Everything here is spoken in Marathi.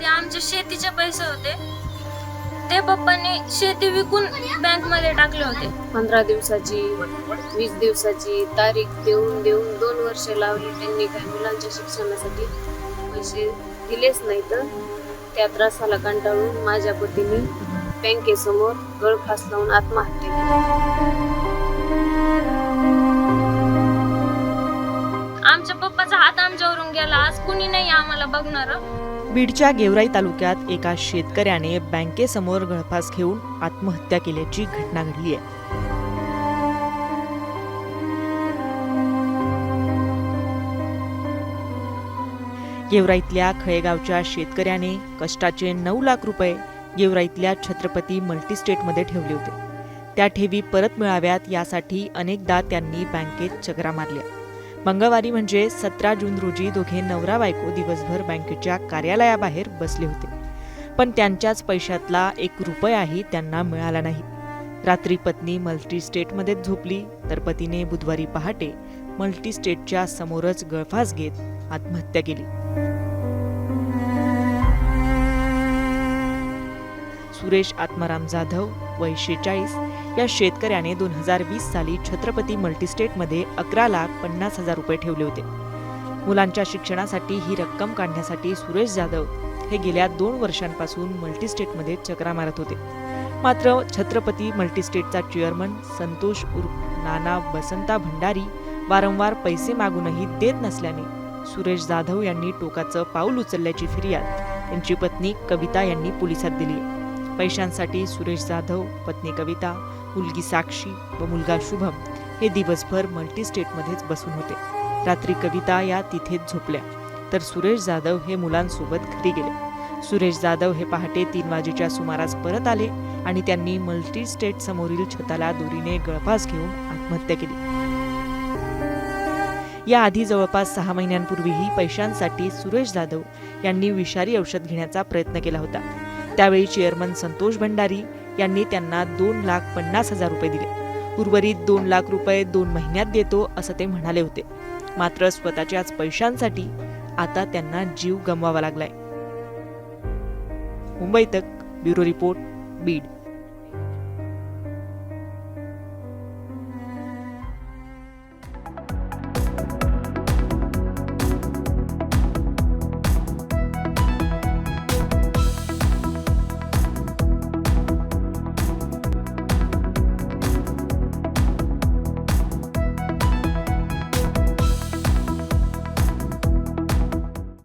ते आमच्या शेतीचे पैसे होते. ते पप्पांनी शेती विकून बँकमध्ये टाकले होते. पंधरा दिवसाची वीस दिवसाची तारीख देऊन देऊन दोन वर्ष लावली त्यांनी काही मुलांच्या शिक्षणासाठी. पैसे दिलेच नाही तर त्या त्रासाला कंटाळून माझ्या पतीने बँकेसमोर गळफास लावून आत्महत्या केली. आमच्या पप्पाचा हात आमच्यावरून गेला. आज कुणी नाही आम्हाला बघणार. बीडच्या गेवराई तालुक्यात एका शेतकऱ्याने बँकेसमोर गळफास घेऊन आत्महत्या केल्याची घटना घडली आहे. गेवराईतल्या खळेगावच्या शेतकऱ्याने कष्टाचे नऊ लाख रुपये गेवराईतल्या छत्रपती मल्टीस्टेटमध्ये ठेवले होते. त्या ठेवी परत मिळाव्यात यासाठी अनेकदा त्यांनी बँकेत चकरा मारल्या. मंगळवारी म्हणजे सतरा जून रोजी दोघे नवरा बायको दिवसभर बँकेच्या कार्यालयाबाहेर बसले होते. पण त्यांच्याच पैशातला एक रुपयाही त्यांना मिळाला नाही. रात्री पत्नी मल्टी स्टेटमध्येच झोपली तर पतीने बुधवारी पहाटे मल्टी स्टेटच्या समोरच गळफास घेत आत्महत्या केली. सुरेश आत्माराम जाधव वय शेचाळीस या शेतकऱ्याने दोन हजार वीस साली छत्रपती मल्टीस्टेटमध्ये अकरा लाख पन्नास हजार रुपये ठेवले होते. मुलांच्या शिक्षणासाठी ही रक्कम काढण्यासाठी सुरेश जाधव हे गेल्या दोन वर्षांपासून मल्टीस्टेटमध्ये चक्रा मारत होते. मात्र छत्रपती मल्टीस्टेटचा चेअरमन संतोष उर्फ नाना बसंता भंडारी वारंवार पैसे मागूनही देत नसल्याने सुरेश जाधव यांनी टोकाचं पाऊल उचलल्याची फिर्याद त्यांची पत्नी कविता यांनी पोलिसात दिली. पैशांसाठी सुरेश जाधव पत्नी कविता मुलगी साक्षी व मुलगा शुभम हे दिवसभर मल्टीस्टेटमध्येच बसून होते. रात्री कविता या तिथेच झोपल्या. तर सुरेश जाधव हे मुलांसोबत घरी गेले. सुरेश जाधव हे पहाटे तीन वाजेच्या सुमारास परत आले आणि त्यांनी मल्टीस्टेट समोरील छताला दोरीने गळफास घेऊन आत्महत्या केली. याआधी जवळपास सहा महिन्यांपूर्वीही पैशांसाठी सुरेश जाधव यांनी विषारी औषध घेण्याचा प्रयत्न केला होता. त्यावेळी चेअरमन संतोष भंडारी यांनी त्यांना दोन लाख पन्नास हजार रुपये दिले. उर्वरित दोन लाख रुपये दोन महिन्यात देतो असं ते म्हणाले होते. मात्र स्वतःच्याच पैशांसाठी आता त्यांना जीव गमवावा लागलाय. मुंबई तक ब्युरो रिपोर्ट बीड.